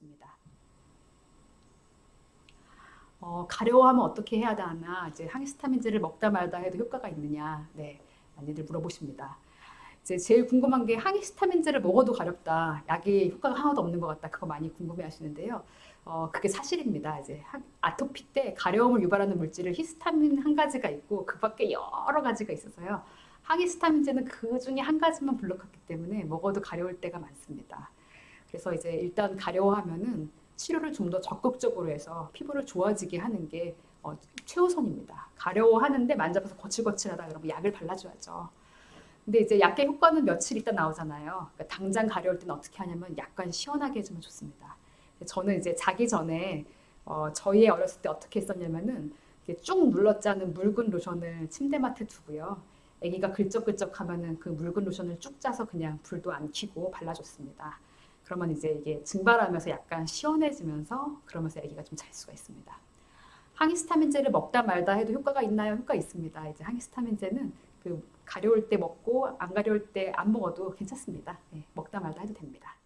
좋습니다. 어, 가려워하면 어떻게 해야 하나 이제 항히스타민제를 먹다 말다 해도 효과가 있느냐 네 많이들 물어보십니다. 이제 제일 궁금한 게 항히스타민제를 먹어도 가렵다 약이 효과가 하나도 없는 것 같다 그거 많이 궁금해하시는데요. 어, 그게 사실입니다. 이제 하- 아토피 때 가려움을 유발하는 물질을 히스타민 한 가지가 있고 그 밖에 여러 가지가 있어서요. 항히스타민제는 그 중에 한 가지만 블록하기 때문에 먹어도 가려울 때가 많습니다. 그래서 이제 일단 가려워하면은 치료를 좀 더 적극적으로 해서 피부를 좋아지게 하는 게 어, 최우선입니다. 가려워하는데 만져봐서 거칠거칠하다 그러면 약을 발라줘야죠. 근데 이제 약의 효과는 며칠 있다 나오잖아요. 그러니까 당장 가려울 때는 어떻게 하냐면 약간 시원하게 해주면 좋습니다. 저는 이제 자기 전에 어, 저희 애 어렸을 때 어떻게 했었냐면은 쭉 눌러 짜는 묽은 로션을 침대맡에 두고요. 아기가 글적글적 하면은 그 묽은 로션을 쭉 짜서 그냥 불도 안 켜고 발라줬습니다. 그러면 이제 이게 증발하면서 약간 시원해지면서 그러면서 아기가 좀 잘 수가 있습니다. 항히스타민제를 먹다 말다 해도 효과가 있나요? 효과 있습니다. 이제 항히스타민제는 그 가려울 때 먹고 안 가려울 때 안 먹어도 괜찮습니다. 네, 먹다 말다 해도 됩니다.